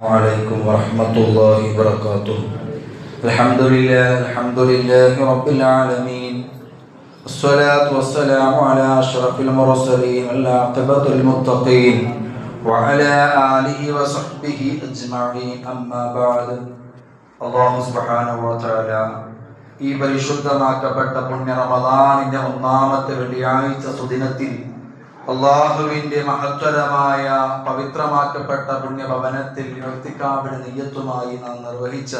وعليكم ورحمة الله وبركاته الحمد لله الحمد لله رب العالمين الصلاة والسلام على أشرف المرسلين العاقبة المتقين وعلى آله وصحبه أجمعين أما بعد അള്ളാഹു സുബ്ഹാനഹു വ തആല ഈ പരിശുദ്ധമാക്കപ്പെട്ട പുണ്യ റമദാനിന്റെ ഒന്നാമത്തെ വെള്ളിയാഴ്ച സുദിനത്തിൽ അള്ളാഹുവിന്റെ മഹത്വരമായ പവിത്രമാക്കപ്പെട്ട പുണ്യഭവനത്തിൽ ഇർത്തിക്കാവിന് നെയ്യത്തുമായി നാം നിർവഹിച്ച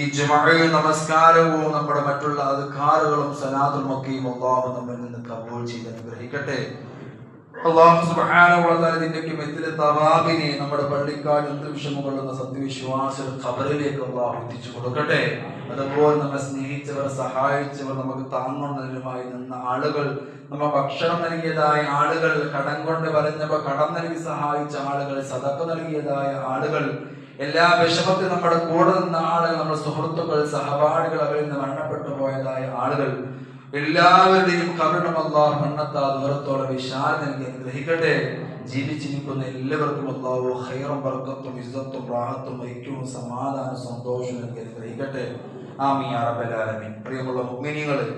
ഈ ജുമഴയും നമസ്കാരവും നമ്മുടെ മറ്റുള്ള അധികാറുകളും സനാതുമൊക്കെയും അള്ളാഹു നമ്മിൽ നിന്ന് കബൂൾ ചെയ്ത് അനുഗ്രഹിക്കട്ടെ. അള്ളാഹു ഇതിന്റെയൊക്കെ മെത്തിലെ നമ്മുടെ പള്ളിക്കാട് അന്തരീക്ഷം കൊള്ളുന്ന സത്യവിശ്വാസ ഖബറിലേക്ക് അള്ളാഹു എത്തിച്ചു കൊടുക്കട്ടെ? അതുപോലെ നമ്മെ സ്നേഹിച്ചവർ സഹായിച്ചവർ നമുക്ക് താങ്ങുന്നതിനുമായി നിന്ന ആളുകൾ നമ്മ ഭക്ഷണം നൽകിയതായ ആളുകൾ കടം കൊണ്ട് പറഞ്ഞപ്പോ കടം നൽകി സഹായിച്ച ആളുകൾ സതക്ക നൽകിയതായ ആളുകൾ എല്ലാ വിഷമത്തിൽ നമ്മുടെ കൂടെ നിന്ന ആളുകൾ നമ്മുടെ സുഹൃത്തുക്കൾ സഹപാഠികൾ അവരിൽ നിന്ന് മരണപ്പെട്ടു പോയതായ ആളുകൾ എല്ലാവരുടെയും കരുണം അള്ളാഹ് മണ്ണത്താ ദൂരത്തോടെ വിശാല നൽകി അനുഗ്രഹിക്കട്ടെ. ജീവിച്ചിരിക്കുന്ന എല്ലാവർക്കും അള്ളാഹു ഹൈറും വർക്കത്തും ഇസ്സത്തും റാഹത്തും ഐക്യവും സമാധാനവും സന്തോഷവും നൽകി അനുഗ്രഹിക്കട്ടെ. ആമീ അറബലാലമി പ്രിയമുള്ള മുഗ്മിനികളെ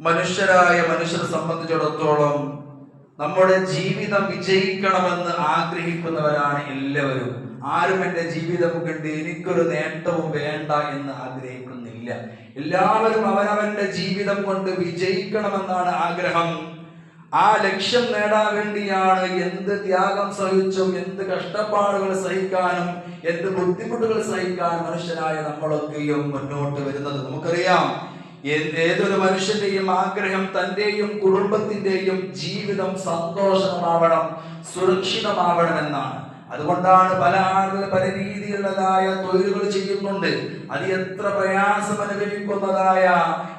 മനുഷ്യരായ മനുഷ്യരെ സംബന്ധിച്ചിടത്തോളം നമ്മുടെ ജീവിതം വിജയിക്കണമെന്ന് ആഗ്രഹിക്കുന്നവരാണ് എല്ലാവരും. ആരും എന്റെ ജീവിതം കണ്ട് എനിക്കൊരു നേട്ടവും വേണ്ട എന്ന് ആഗ്രഹിക്കുന്നില്ല. എല്ലാവരും അവനവന്റെ ജീവിതം കൊണ്ട് വിജയിക്കണമെന്നാണ് ആഗ്രഹം. ആ ലക്ഷ്യം നേടാൻ വേണ്ടിയാണ് എന്ത് ത്യാഗം സഹിച്ചും എന്ത് കഷ്ടപ്പാടുകൾ സഹിക്കാനും എന്ത് ബുദ്ധിമുട്ടുകൾ സഹിക്കാനും മനുഷ്യനായ നമ്മളൊക്കെയും മുന്നോട്ട് വരുന്നത്. നമുക്കറിയാം ഏതൊരു മനുഷ്യന്റെയും ആഗ്രഹം തന്റെയും കുടുംബത്തിന്റെയും ജീവിതം സന്തോഷമാവണം സുരക്ഷിതമാവണം എന്നാണ് അതുകൊണ്ടാണ് പല ആളുകൾ പല രീതിയിലുള്ളതായ തൊഴിലുകൾ ചെയ്യുന്നുണ്ട്. അത് എത്ര പ്രയാസം അനുഭവിക്കുന്നതായ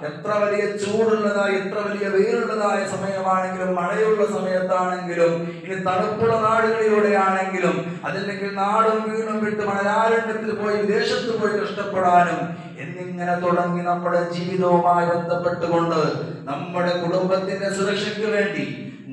എത്ര വലിയ ചൂടുള്ളതായ എത്ര വലിയ വെയിലുള്ളതായ സമയമാണെങ്കിലും മഴയുള്ള സമയത്താണെങ്കിലും ഇനി തണുപ്പുള്ള നാടുകളിലൂടെ ആണെങ്കിലും അതല്ലെങ്കിൽ നാടും വീണും വിട്ട് മണലാരണ്യത്തിൽ പോയി വിദേശത്ത് പോയി കഷ്ടപ്പെടാനും എന്നിങ്ങനെ തുടങ്ങി നമ്മുടെ ജീവിതവുമായി ബന്ധപ്പെട്ടുകൊണ്ട് നമ്മുടെ കുടുംബത്തിന്റെ സുരക്ഷയ്ക്ക് വേണ്ടി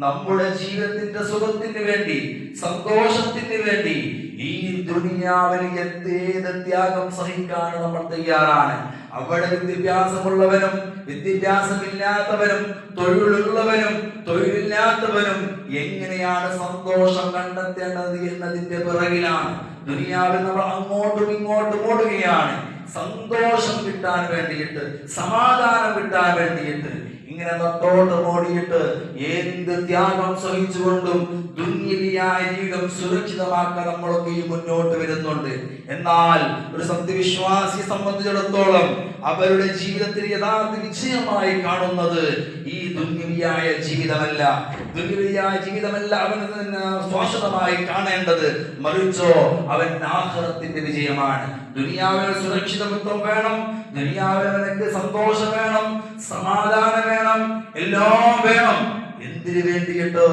നമ്മുടെ ജീവിതത്തിന്റെ സുഖത്തിന് വേണ്ടി സന്തോഷത്തിന് വേണ്ടി ഈ ദുനിയാവിൽ എന്തേത് ത്യാഗം സഹിക്കാൻ നമ്മൾ തയ്യാറാണ്. അവിടെ വിദ്യാഭ്യാസമുള്ളവനും വിദ്യാഭ്യാസമില്ലാത്തവനും തൊഴിലുള്ളവനും തൊഴിലില്ലാത്തവനും എങ്ങനെയാണ് സന്തോഷം കണ്ടെത്തേണ്ടത് എന്നതിന്റെ പിറകിലാണ്. ദുനിയാവിൽ നമ്മൾ അങ്ങോട്ടും ഇങ്ങോട്ടും ഓടുകയാണ്. സന്തോഷം കിട്ടാൻ വേണ്ടിയിട്ട് സമാധാനം കിട്ടാൻ വേണ്ടിയിട്ട് ഇങ്ങനെ നട്ടോട്ട് ഓടിയിട്ട് എന്ത് ത്യാഗം സഹിച്ചുകൊണ്ടും ദുന്യവിയായ ജീവിതം സുരക്ഷിതമാക്കാൻ നമ്മളൊക്കെ ഈ മുന്നോട്ട് വരുന്നുണ്ട്. എന്നാൽ ഒരു സത്യവിശ്വാസിയെ സംബന്ധിച്ചിടത്തോളം അവരുടെ ജീവിതത്തിൽ യഥാർത്ഥ വിജയമായി കാണുന്നത് ഈ ദുന്യവിയായ ജീവിതമല്ല. ദുന്യവിയായ ജീവിതമല്ല അവന് തന്നെ ശ്വാസതമായി കാണേണ്ടത്. മറിച്ചോ അവൻ ആഹ്റത്തിന്റെ വിജയമാണ്. ദുനിയാവിൽ സുരക്ഷിതത്വം വേണം ദുനിയാവിൽ നിനക്ക് സന്തോഷം വേണം സമാധാനം വേണം എല്ലാം വേണം. എന്തിനു വേണ്ടിയിട്ട്?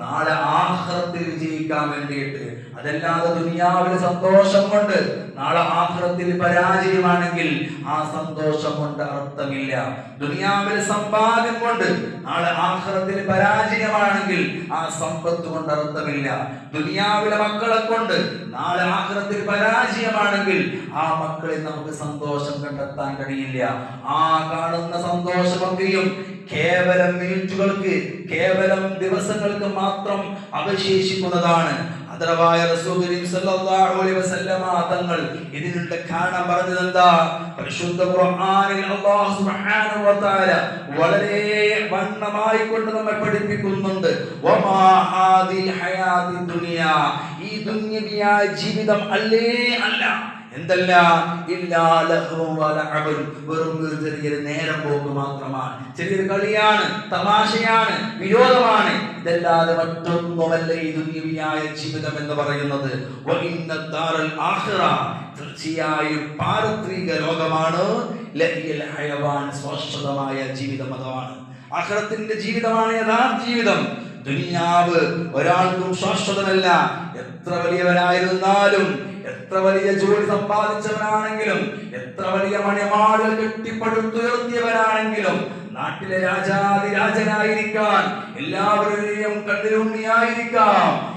നാളെ ആഹ്റത്തിൽ വിജയിക്കാൻ വേണ്ടിയിട്ട്. അതല്ലാതെ ദുനിയാവിൽ സന്തോഷം കൊണ്ട് നാളെ ആഹ്റത്തിൽ പരാജയമാണെങ്കിൽ ആ സന്തോഷം കൊണ്ട് അർത്ഥമില്ല. ദുനിയാവിൽ സമ്പാദ്യം കൊണ്ട് നാളെ ആഹ്റത്തിൽ പരാജയമാണെങ്കിൽ ആ സമ്പത്ത് കൊണ്ട് അർത്ഥമില്ല. ദുനിയാവിലെ മക്കളെ കൊണ്ട് നാളെ ആഹ്റത്തിൽ പരാജയമാണെങ്കിൽ ആ മക്കളിൽ നമുക്ക് സന്തോഷം കണ്ടെത്താൻ കഴിയില്ല. ആ കാണുന്ന സന്തോഷമൊക്കെയും കേവലം മിനിറ്റുകൾക്ക് കേവലം ദിവസങ്ങൾക്ക് മാത്രം അവശേഷിക്കുന്നതാണ്. കരീം സല്ലല്ലാഹു അലൈഹി വസല്ലമ തങ്ങൾ ഇതിനുള്ള കാരണം പറഞ്ഞത് എന്താ പരിശുദ്ധ ഖുർആനിൽ അല്ലാഹു വ തആല വളരെ വണ്ണമായി കൊണ്ട് നമ്മെ പഠിപ്പിക്കുന്നുണ്ട്. വമാ ഹാദിൽ ഹയാതി ഈ ദുനിയവിയായ ജീവിതം അല്ലേ? അല്ല. എന്തല്ല? വെറും ഒരു ചെറിയൊരു നേരം പോക്ക് മാത്രമാണ്. ചെറിയൊരു കളിയാണ് തമാശയാണ് വിനോദമാണ് ഇതല്ലാതെ മറ്റൊന്നുമല്ല ഈ ദുനിയവിയായ ജീവിതം എന്ന് പറയുന്നത്. തീർച്ചയായും പാരത്രിക ലോകമാണ്. സ്വാശ്വതമായ ജീവിതം അതാണ്. അഹ്റത്തിന്റെ ജീവിതമാണ് യഥാർത്ഥ ജീവിതം. ദുനിയാവ് ഒരാൾക്കും ശാശ്വതമല്ല എത്ര വലിയവനായിരുന്നാലും എത്ര വലിയ ജോലി സമ്പാദിച്ചവനാണെങ്കിലും എത്ര വലിയ മണിമാടുകൾ കെട്ടിപ്പടുത്തുയർത്തിയവനാണെങ്കിലും നാട്ടിലെ രാജാതി രാജനായിരിക്കാൻ എല്ലാവരുടെയും കണ്ണിലുണ്ണിയായിരിക്കാം.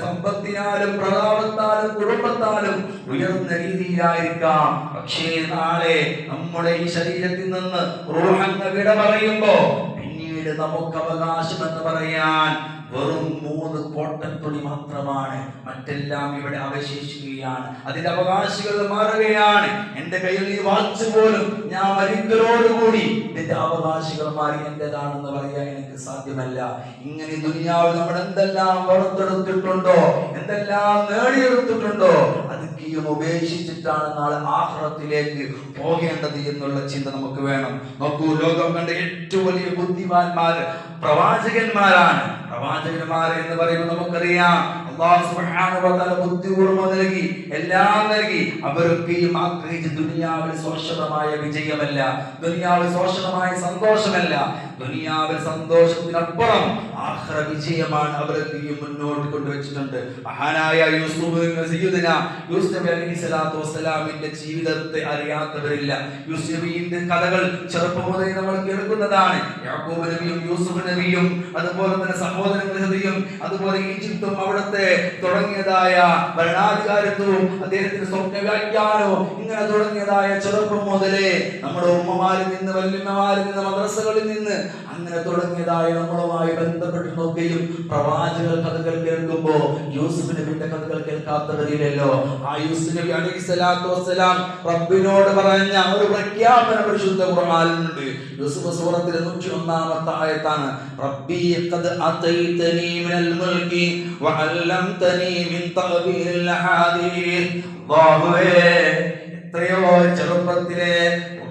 സമ്പത്തിനാലും പ്രതാപത്താലും കുടുംബത്താലും ഉയർന്ന രീതിയിലായിരിക്കാം. പക്ഷേ നാളെ നമ്മുടെ ഈ ശരീരത്തിൽ നിന്ന് റൂഹങ്ങ വിട പറയുമ്പോ പിന്നീട് നമുക്ക് അവകാശം എന്ന് പറയാൻ വെറും മൂന്ന് കോട്ടൻ തുണി മാത്രമാണ് മറ്റെല്ലാം ഇവിടെ അവശേഷിക്കുകയാണ്. അതിന്റെ അവകാശികൾ മാറുകയാണ്. എന്റെ കയ്യിൽ ഈ വാച്ച് പോലും ഞാൻ മരിക്കലോടുകൂടി ഇതിന്റെ അവകാശികൾ മാറി എന്റേതാണെന്ന് പറയാൻ എനിക്ക് സാധ്യമല്ല. ഇങ്ങനെ ദുനിയാവിൽ നമ്മൾ എന്തെല്ലാം പുറത്തെടുത്തിട്ടുണ്ടോ എന്തെല്ലാം നേടിയെടുത്തിട്ടുണ്ടോ? അതൊക്കെയും ഉപേക്ഷിച്ചിട്ടാണ് നാളെ ആഹ്റത്തിലേക്ക് പോകേണ്ടത് എന്നുള്ള ചിന്ത നമുക്ക് വേണം. നോക്കൂ ലോകം കണ്ട ഏറ്റവും വലിയ ബുദ്ധിമാന്മാർ പ്രവാചകന്മാരാണ്. പ്രവാചകന്മാർ എന്ന് പറയുമ്പോൾ നമുക്കറിയാം. അള്ളാഹു സുബ്ഹാനഹു വ തആല ബുദ്ധി കൂർമ്മ നൽകി എല്ലാം നൽകി. അവരൊക്കെയും ആഗ്രഹിച്ച് ദുനിയാവിൽ ശോഷണമായ വിജയമല്ല ദുനിയാവിൽ ശോഷണമായ സന്തോഷമല്ല. ദുനിയാവിൽ സന്തോഷത്തിനപ്പുറം ആഖിറ വിജയമാണ് അവരൊക്കെയും മുന്നോട്ട് കൊണ്ടുവച്ചിട്ടുണ്ട്. മഹാനായ യൂസുഫ് യൂസുഫ് അലൈഹി സ്വലാത്തു വസ്സലാമിന്റെ ജീവിതത്തെ അറിയാത്തവരില്ല. യൂസുഫിന്റെ കഥകൾ ചെറുപ്പം മുതലേ നമ്മൾ കേൾക്കുന്നതാണ്. യാക്കൂബ് നബിയും യൂസുഫ് നബിയും അതുപോലെ തന്നെ സഹോദരങ്ങൾ ഹൃദയം അതുപോലെ ഈജിപ്തും അവിടുത്തെ തുടങ്ങിയതായ ഭരണാധികാരത്വവും അദ്ദേഹത്തിന്റെ സ്വപ്ന വ്യാഖ്യാനവും ഇങ്ങനെ തുടങ്ങിയതായ ചെറുപ്പം മുതലേ നമ്മുടെ ഉമ്മമാരിൽ നിന്ന് വല്യമ്മമാരിൽ നിന്ന് മദ്രസകളിൽ നിന്ന് അങ്ങനെ തുടങ്ങിയതായ നമ്മളുമായി ബന്ധപ്പെട്ട് നോക്കുകയും പ്രവാചകർ കഥകൾ കേൾക്കുമ്പോ യൂസുഫ് നബിയുടെ കഥകൾ കേൾക്കാത്തവരില്ലല്ലോ ആ യൂസുഫ് നബി റബ്ബിനോട് പറഞ്ഞ ഒരു പ്രഖ്യാപന പരിശുദ്ധ ഖുർആനിലുണ്ട്. യൂസുഫ് സൂറത്തിലെ നൂറ്റി ഒന്നാമത്തെ ആയത്താണ് റബ്ബി ഖദ് മിനൽ മുൽക്കി എത്രയോ ചെറുപ്പത്തിലെ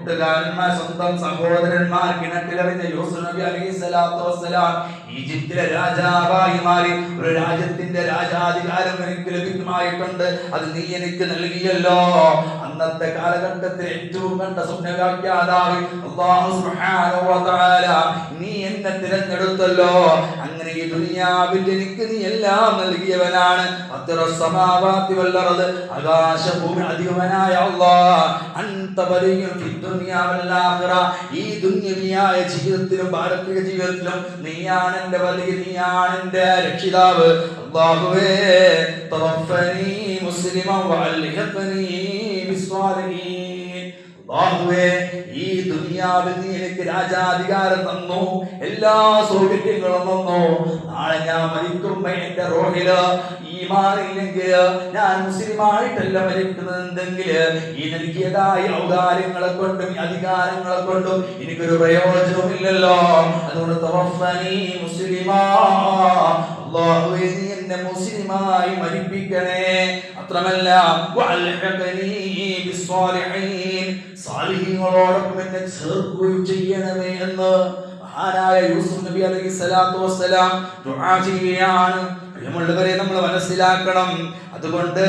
കൂട്ടുകാരന്മാർ സ്വന്തം സഹോദരന്മാർ കിണറ്റിലെറിഞ്ഞ യൂസുഫ് നബി അലൈഹി സ്വലാത്തു വസ്സലാം ഈജിപ്തിലെ രാജാവായി മാറി. ഒരു രാജ്യത്തിന്റെ രാജാധികാരം എനിക്ക് ലഭിക്കുമായിട്ടുണ്ട്. അത് നീ എനിക്ക് നൽകിയല്ലോ. അന്നത്തെ കാലഘട്ടത്തിൽ ഏറ്റവും കണ്ട സ്വപ്നവ്യാഖ്യാതാവ് അല്ലാഹു സുബ്ഹാനഹു വ നീ എന്നെ തിരഞ്ഞെടുത്തല്ലോ. അങ്ങനെ ഈ ദുനിയാവിൽ എനിക്ക് നീ എല്ലാം നൽകിയവനാണ്. അത്ര സമാവാത്തി വല്ലറത് ആകാശഭൂമി അധികവനായ അല്ലാഹ് അൻത വലിയും ഫി ദുനിയാ വൽ ആഖിറ ഈ ദുനിയവിയായ ജീവിതത്തിലും പാരത്രിക ജീവിതത്തിലും നീയാണ് എന്റെ വലിയ നീയാണ് എന്റെ രക്ഷിതാവ്. അല്ലാഹുവേ തവഫനി മുസ്ലിമൻ അല്ലാഹുവേ ഈ ദുനിയാവിൽ നീ എനിക്ക് രാജാധികാരം തന്നു എല്ലാ സൗകര്യങ്ങളും തന്നു. നാളെ ഞാൻ മരിക്കുമ്പോ എന്റെ റോഹിൽ. ഈ മാറിയില്ലെങ്കിൽ ഞാൻ മുസ്ലിമായിട്ടല്ല മരിക്കുന്നതെങ്കിൽ ഈ നൽകിയതായ ഔദാര്യങ്ങളെ കൊണ്ടും അധികാരങ്ങളെ കൊണ്ടും എനിക്കൊരു പ്രയോജനമില്ലല്ലോ അതുകൊണ്ട് തവഫനി മുസ്ലിമാ. അല്ലാഹുവേ നീ എന്നെ മുസ്ലിമായി മരിപ്പിക്കണേ. മാത്രമല്ല സാലിഹീങ്ങളോടൊപ്പം എന്നെ ചേർക്കുകയും ചെയ്യണമേ എന്ന് മഹാനായ യൂസുഫ് നബി അലൈഹി സ്വലാത്തു വസ്സലാം ദുആ ചെയ്യുകയാണ്. പ്രിയമുള്ളവരെ നമ്മൾ മനസ്സിലാക്കണം. അതുകൊണ്ട്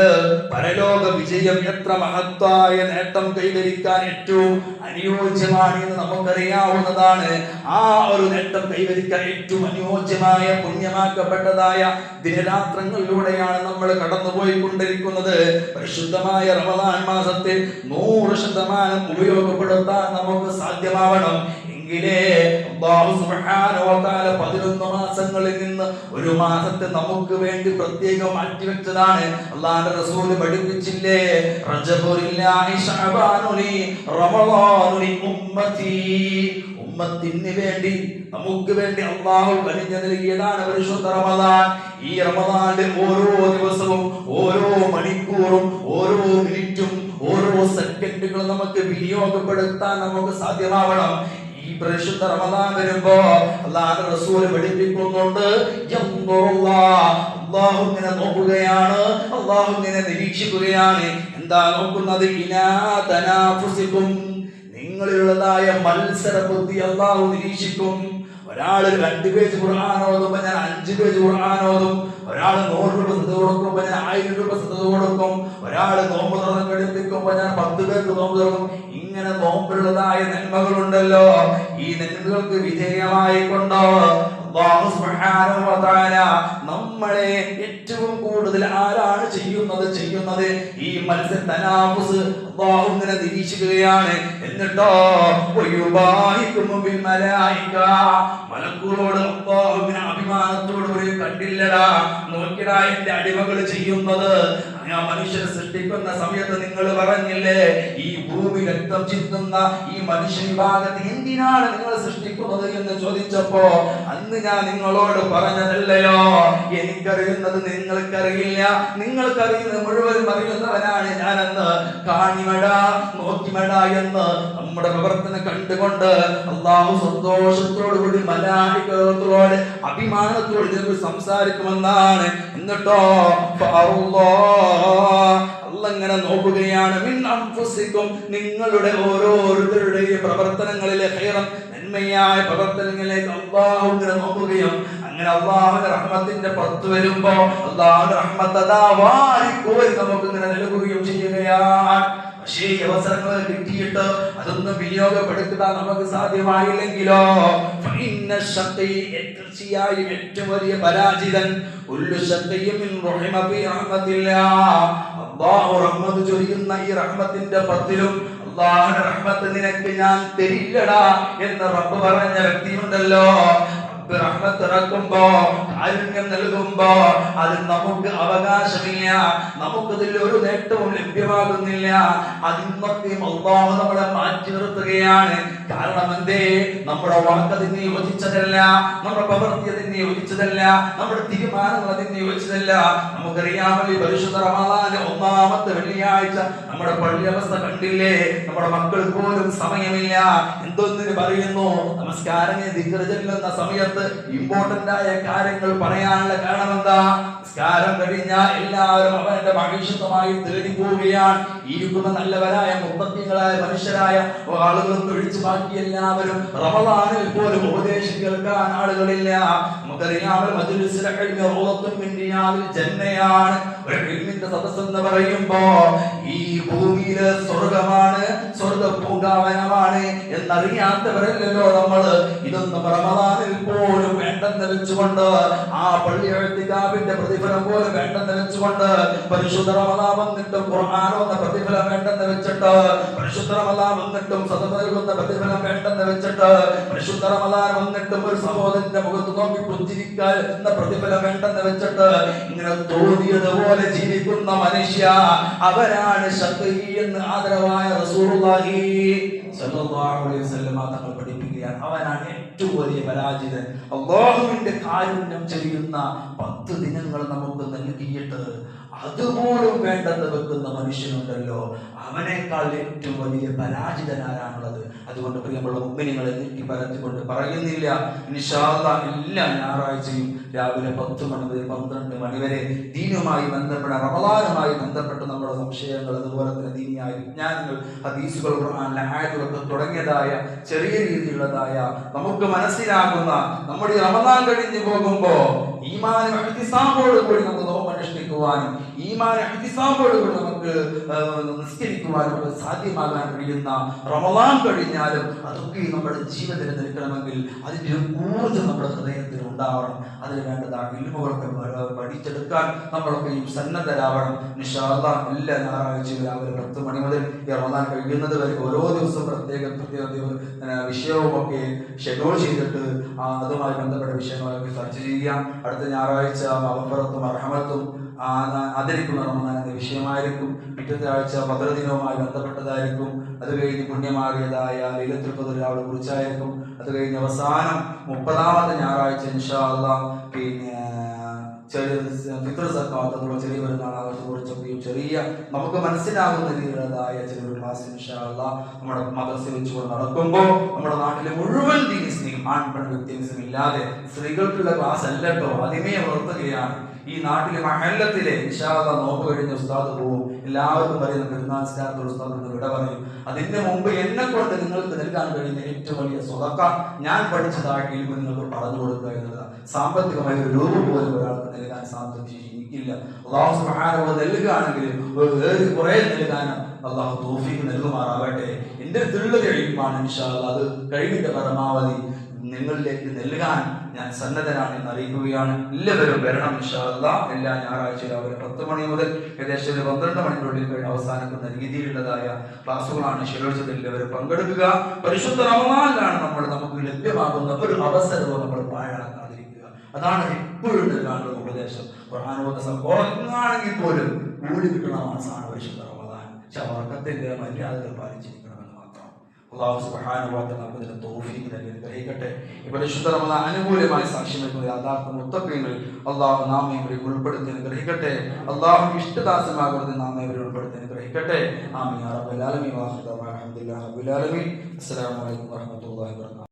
പരലോക വിജയം എത്ര മഹത്തായ നേട്ടം കൈവരിക്കാൻ ഏറ്റവും അനുയോജ്യമാണ് എന്ന് നമുക്കറിയാവുന്നതാണ്. ആ ഒരു നേട്ടം കൈവരിക്കാൻ ഏറ്റവും അനുയോജ്യമായ പുണ്യമാക്കപ്പെട്ടതായ ദിനരാത്രങ്ങളിലൂടെയാണ് നമ്മൾ കടന്നുപോയിക്കൊണ്ടിരിക്കുന്നത്. പരിശുദ്ധമായ റമദാൻ മാസത്തിൽ നൂറ് ശതമാനം ഉപയോഗപ്പെടുത്താൻ നമുക്ക് സാധ്യമാവണം. എങ്കിലേ 11 മാസങ്ങളിൽ നിന്ന് ഒരു മാസത്തെ നമുക്ക് വേണ്ടി പ്രത്യേകം മാറ്റിവെച്ചതാണ് അള്ളാന്റെ റസൂൽ പഠിപ്പിച്ചില്ലേ? ഉമ്മത്തിന് വേണ്ടി നമുക്ക് വേണ്ടി അള്ളാഹു കനിഞ്ഞു നൽകിയതാണ് പരിശുദ്ധ റമദാൻ. ഈ റമദാന്റെ ഓരോ ദിവസവും ഓരോ മണിക്കൂറും ഓരോ മിനിറ്റും ഓരോ സെക്കൻഡുകളും നമുക്ക് വിനിയോഗപ്പെടുത്താൻ നമുക്ക് സാധ്യമാവണം. ഈ പരിശുദ്ധ റമദാൻ വരുമ്പോ അല്ലാതെ റസൂൽ പഠിപ്പിക്കുന്നുണ്ട്. അള്ളാഹു ഇങ്ങനെ നോക്കുകയാണ്. അള്ളാഹു ഇങ്ങനെ നിരീക്ഷിക്കുകയാണ്. എന്താ നോക്കുന്നത്? ഇനാതനാഫുസിക്കും നിങ്ങളിലുള്ളതായ മത്സര ബുദ്ധി അള്ളാഹു നിരീക്ഷിക്കും. ഒരാൾ രണ്ട് പേജ് ഖുർആൻ ഓതുമ്പോ ഞാൻ അഞ്ച് പേജ് ഓതും. ഒരാൾ നൂറ് രൂപ സ്ഥിതി കൊടുക്കുമ്പോ ഞാൻ ആയിരം രൂപ സ്ഥിതി കൊടുക്കും. ഒരാൾ നോമ്പ് തുറന്ന് കഴിപ്പിക്കുമ്പോ ഞാൻ പത്ത് പേർക്ക് നോമ്പ് തുറക്കും. ഇങ്ങനെ നോമ്പുള്ളതായ നന്മകളുണ്ടല്ലോ. ഈ നന്മകൾക്ക് വിധേയമായി കൊണ്ടോ അല്ലാഹു സുബ്ഹാനഹു വ തആല നമ്മളെ ഏറ്റവും കൂടുതൽ ആരാണ് ചെയ്യുന്നത് ചെയ്യുന്നത്? ഈ മത്സര നിരീക്ഷിക്കുകയാണ്. എന്നിട്ടോ മലക്കൂളോട് അഭിമാനത്തോട് ഒരു കണ്ടില്ലടാ. നോക്കിടാ എന്റെ അടിമകൾ ചെയ്യുന്നത്. ആ മനുഷ്യനെ സൃഷ്ടിക്കുന്ന സമയത്ത് നിങ്ങൾ പറഞ്ഞില്ലേ? ഈ ഭൂമി രക്തം ചിന്തുന്ന ഈ മനുഷ്യ വിഭാഗത്തെ എന്തിനാണ് നിങ്ങൾ സൃഷ്ടിക്കുന്നത് എന്ന് ചോദിച്ചപ്പോ അന്ന് ഞാൻ നിങ്ങളോട് പറഞ്ഞതല്ലയോ എനിക്കറിയുന്നത് നിങ്ങൾക്കറിയില്ല. നിങ്ങൾക്കറിയുന്നത് മുഴുവൻ അറിയുന്നവനാണ് ഞാനെന്ന്. കാണിമട നോക്കിമട എന്ന് നമ്മുടെ പ്രവർത്തനം കണ്ടുകൊണ്ട് അള്ളാഹു സന്തോഷത്തോടുകൂടി മലാഹികളോട് അഭിമാനത്തോട് സംസാരിക്കുമെന്നാണ്. എന്നിട്ടോ അല്ലങ്ങനെ നോക്കുകയാണ്. നിങ്ങളുടെ ഓരോരുത്തരുടെയും പ്രവർത്തനങ്ങളിലെ ഹൈറം നന്മയായ പ്രവർത്തനങ്ങളിലേക്ക് അള്ളാഹുവിനെ നോക്കുകയും അങ്ങനെ അള്ളാഹുവിന്റെ റഹ്മത്തിന്റെ പുറത്ത് വരുമ്പോ അള്ളാഹുന്റെ റഹ്മത്ത് അതാ വാരിക്കോരി നമുക്ക് ഇങ്ങനെ നൽകുകയും ചെയ്യുകയാണ്. പക്ഷേ ഈ അവസരങ്ങൾ കിട്ടിയിട്ട് അതൊന്നും വിനിയോഗപ്പെടുത്തുക നമുക്ക് സാധ്യമായില്ലെങ്കിലോ? തീർച്ചയായും ഏറ്റവും വലിയ പരാജിതൻ. ചൊരിയുന്ന ഈ റഹ്മത്തിന്റെ പത്തിലും അള്ളാഹുന്റെ റഹ്മത്ത് നിനക്ക് ഞാൻ തരില്ലടാ എന്ന് റബ്ബ് പറഞ്ഞ വ്യക്തിയുണ്ടല്ലോ. റബ്ബ് റഹ്മത്ത് കാരുണ്യം നൽകുമ്പോ അത് നമുക്ക് അവകാശമില്ല. നമുക്കതിൽ ഒരു നേട്ടവും ലഭ്യമാകുന്നില്ല. അതിന്നൊക്കെയും അള്ളാഹു നമ്മളെ മാറ്റി നിർത്തുകയാണ്. കാരണം എന്തേ? നമ്മുടെ വാക്കതിന് യോജിച്ചതല്ല. നമ്മുടെ പ്രവൃത്തി അതിന് യോജിച്ചതല്ല. നമ്മുടെ തീരുമാനങ്ങൾ അതിന് യോജിച്ചതല്ല. നമുക്കറിയാമല്ലോ പരിശുദ്ധ റമദാന്റെ ഒന്നാമത്തെ വെള്ളിയാഴ്ച. നമ്മുടെ പള്ളി അവസ്ഥ കണ്ടില്ലേ? നമ്മുടെ മക്കൾക്ക് പോലും സമയമില്ല. എന്തൊന്നിന് പറയുന്നു? നമസ്കാരങ്ങൾ ദിഗ്ര ചെല്ലുന്ന സമയത്ത് ഇമ്പോർട്ടന്റ് ആയ കാര്യങ്ങൾ പറയാനുള്ള കാരണം എന്താ സ്കാരം കഴിഞ്ഞാൽ എല്ലാവരും അവന്റെ ഭവിഷ്യത്തുമായി തേടി പോവുകയാണ് ഇരിക്കുന്ന നല്ലവരായ മുപ്പത്തികളായ മനുഷ്യരായ ആളുകളും തൊഴിച്ചു ബാക്കി എല്ലാവരും റമളാനിൽ പോലും ഉപദേശം കേൾക്കാൻ ആളുകളില്ല. നമുക്കറിയാം മജുലിസിലെ കഴിഞ്ഞ റോളത്തും ഇന്ത്യയിൽ ജന്മയാണ്. ഒരു ഇൽമിന്റെ സദസ് എന്ന് പറയുമ്പോ ഈ ഭൂമിയിലെ സ്വർഗമാണ് സ്വർഗ പൂങ്കാവനമാണ് എന്നറിയാത്തവരല്ലോ നമ്മൾ ഇതൊന്നും റമദാനിൽ പോലും വേണ്ടെന്ന് വെച്ചുകൊണ്ട് ആ പള്ളി എഴുത്തിക്കാവിന്റെ പ്രതിഫലം പോലും വേണ്ടെന്ന് വെച്ചുകൊണ്ട് പരിശുദ്ധ റമദാൻ വന്നിട്ടും ഖുർആൻ എന്ന പ്രതിഫലം വേണ്ടെന്ന് വെച്ചിട്ട് പരിശുദ്ധ റമദാൻ വന്നിട്ടും സദ നൽകുന്ന പ്രതിഫലം വേണ്ടെന്ന് വെച്ചിട്ട് പരിശുദ്ധ റമദാൻ വന്നിട്ടും ഒരു സഹോദരന്റെ മുഖത്ത് നോക്കി പുഞ്ചിരിക്കാൻ എന്ന പ്രതിഫലം വേണ്ടെന്ന് വെച്ചിട്ട് ഇങ്ങനെ തോന്നിയതുപോലെ ജീവിക്കുന്ന മനുഷ്യ അവരാണ് എന്ന് ആദരവായ റസൂലുള്ളാഹി സ്വല്ലല്ലാഹു അലൈഹി വസല്ലം തങ്ങൾ പഠിപ്പിക്കുകയാണ്. അവനാണ് ഏറ്റവും വലിയ പരാജിതൻ. അള്ളാഹുവിന്റെ കാരുണ്യം ചെയ്യുന്ന പത്ത് ദിനങ്ങൾ നമുക്ക് നൽകിയിട്ട് അതുപോലും വേണ്ടെന്ന് വെക്കുന്ന മനുഷ്യനുണ്ടല്ലോ. അവനേക്കാൾ ഏറ്റവും വലിയ പരാജിതനാരാണുള്ളത്. അതുകൊണ്ട് പ്രിയമുള്ള മുമ്പിനിങ്ങളെ നീക്കി പരത്തിക്കൊണ്ട് പറയുന്നില്ല. അല്ലാഹ് എല്ലാ ഞായറാഴ്ചയും രാവിലെ പത്ത് മണി മുതൽ പന്ത്രണ്ട് മണി വരെ ദീനുമായി ബന്ധപ്പെട്ട റമദാനുമായി ബന്ധപ്പെട്ട നമ്മുടെ സംശയങ്ങൾ അതുപോലെ തന്നെ ദീനിയായ വിജ്ഞാനങ്ങൾ ഹദീസുകൾ ആയതുകളൊക്കെ തുടങ്ങിയതായ ചെറിയ രീതിയിലുള്ളതായ നമുക്ക് മനസ്സിലാകുന്ന നമ്മുടെ റമദാൻ കഴിഞ്ഞു പോകുമ്പോൾ ഈമാനും കൂടി നമുക്ക് നോമ്പ് അനുഷ്ഠിക്കുവാനും ഈമാൻ അഹ്തിസാബോട് കൂടി നമുക്ക് നിസ്കരിക്കുവാനും സാധ്യമാകാൻ കഴിയുന്ന റമദാൻ കഴിഞ്ഞാലും അതൊക്കെ നമ്മുടെ ജീവിതത്തിൽ നിൽക്കണമെങ്കിൽ അതിന്റെ ഊർജം നമ്മുടെ ഹൃദയത്തിൽ ഉണ്ടാവണം. അതിന് വേണ്ടതാണ് ഇൽമുകളൊക്കെ പഠിച്ചെടുക്കാൻ നമ്മളൊക്കെയും സന്നദ്ധരാവണം. നിഷാദ എല്ലാ ഞായറാഴ്ചയും രാവിലെ പത്ത് മണി മുതൽ ഈ റമദാൻ കഴിയുന്നത് വരെ ഓരോ ദിവസവും പ്രത്യേകം പ്രത്യേക വിഷയവുമൊക്കെ ഷെഡ്യൂൾ ചെയ്തിട്ട് അതുമായി ബന്ധപ്പെട്ട വിഷയങ്ങളൊക്കെ ചർച്ച ചെയ്യാം അടുത്ത ഞായറാഴ്ച മഹഫറത്തും അർഹമത്തും ആദരിക്കുന്ന എന്ന വിഷയമായിരിക്കും. പിറ്റത്തെ ആഴ്ച ഭദ്രദിനവുമായി ബന്ധപ്പെട്ടതായിരിക്കും. അത് കഴിഞ്ഞ് പുണ്യമാറിയതായ ലൈലത്തുൽ ഖദറിനെ കുറിച്ചായിരിക്കും. അത് കഴിഞ്ഞ് അവസാനം മുപ്പതാമത്തെ ഞായറാഴ്ച ഇൻഷാ അള്ളാഹ് പിന്നെ ചെറിയ ഫിത്ര സക്കാത്ത് അതുപോലെ ചെറിയ പെരുന്നാൾ ആഘോഷം കുറിച്ചൊക്കെയും ചെറിയ നമുക്ക് മനസ്സിലാകുന്ന രീതിയിലുള്ളതായ ചെറിയൊരു ക്ലാസ് ഇൻഷാ അള്ളാഹ് നമ്മുടെ മദർസ വെച്ചുകൊണ്ട് നടക്കുമ്പോൾ നമ്മുടെ നാട്ടിലെ മുഴുവൻ ദീനിസ്നെയും ആൺ പെൺ വ്യത്യാസം ഇല്ലാതെ സ്ത്രീകൾക്കുള്ള ക്ലാസ് അല്ലട്ടോ. ആദ്യമേ ഉണർത്തുകയാണ് ഈ നാട്ടിലെ മഹല്ലത്തിലെ ഇൻഷാല്ല നോമ്പ് കഴിഞ്ഞ ഉസ്താദ് പോവും. എല്ലാവർക്കും പറയുന്ന പെരുന്നാൾ സ്റ്റാർട്ട് ഉസ്താദ് വിട പറയും. അതിന്റെ മുമ്പ് എന്നെ കൊണ്ട് നിങ്ങൾക്ക് നൽകാൻ കഴിയുന്ന ഏറ്റവും വലിയ സ്വതക്ക ഞാൻ പഠിച്ചതായിട്ട് നിങ്ങൾക്ക് പറഞ്ഞു കൊടുക്കുക എന്നുള്ളതാണ് സാമ്പത്തികമായ ഒരു രൂപ പോലും ഒരാൾക്ക് നൽകാൻ ശേഷി എനിക്കില്ല. അള്ളാഹു സുബ്ഹാനഹു നൽകുകയാണെങ്കിൽ ഏറി കുറെ നൽകാൻ അള്ളാഹു തോഫിക്ക് നൽകുമാറാവട്ടെ. എന്റെ അടുത്തുള്ളത് കഴിയുമാണ് ഇൻഷാല്ല അത് കഴിഞ്ഞിട്ട് പരമാവധി നിങ്ങളിലേക്ക് നൽകാൻ ഞാൻ സന്നദ്ധനാണ് എന്ന് അറിയിക്കുകയാണ്. എല്ലാവരും വരണം ഇൻഷാല്ല എല്ലാ ഞായറാഴ്ചയും രാവിലെ പത്ത് മണി മുതൽ ഏകദേശം ഒരു പന്ത്രണ്ട് മണിക്കുള്ളിൽ കഴിഞ്ഞ് അവസാനിക്കുന്ന രീതിയിലുള്ളതായ ക്ലാസ്സുകളാണ് ശരീരത്തിൽ എല്ലാവരും പങ്കെടുക്കുക. പരിശുദ്ധ റമദാനിലാണ് നമ്മൾ നമുക്ക് ലഭ്യമാകുന്ന ഒരു അവസരവും നമ്മൾ പാഴാക്കാതിരിക്കുക. അതാണ് എപ്പോഴും നൽകാനുള്ള ഉപദേശം. ഖുർആാനോദ സംഭവങ്ങളാണെങ്കിൽ പോലും കൂടി കിട്ടുന്ന മാസമാണ് പരിശുദ്ധ റമദാൻ. പക്ഷെ ആ മര്യാദകൾ പാലിച്ചിരിക്കണമെന്ന് മാത്രം അള്ളാഹു തആല നമുക്ക് ഇതിന് തൗഫീഖ് നൽകി അനുഗ്രഹിക്കട്ടെ. ഈ പരിശുദ്ധ റമദാൻ സാക്ഷ്യം വെക്കുന്ന യഥാർത്ഥ മുത്തഖീങ്ങളിൽ അള്ളാഹു നാം ഉൾപ്പെടുത്തി ഗ്രഹിക്കട്ടെ അള്ളാഹു ഇഷ്ടദാസമാകുന്നത് നാം ഉൾപ്പെടുത്തി ഗ്രഹിക്കട്ടെ ആമീൻ. അറബുലാലമി വാഹിദ അസ്സലാമലൈക്കും റബ്ബിൽ ആലമീൻ. അസ്സലാമു അലൈക്കും വറഹ്മത്തുള്ളാഹി വബറകാതുഹു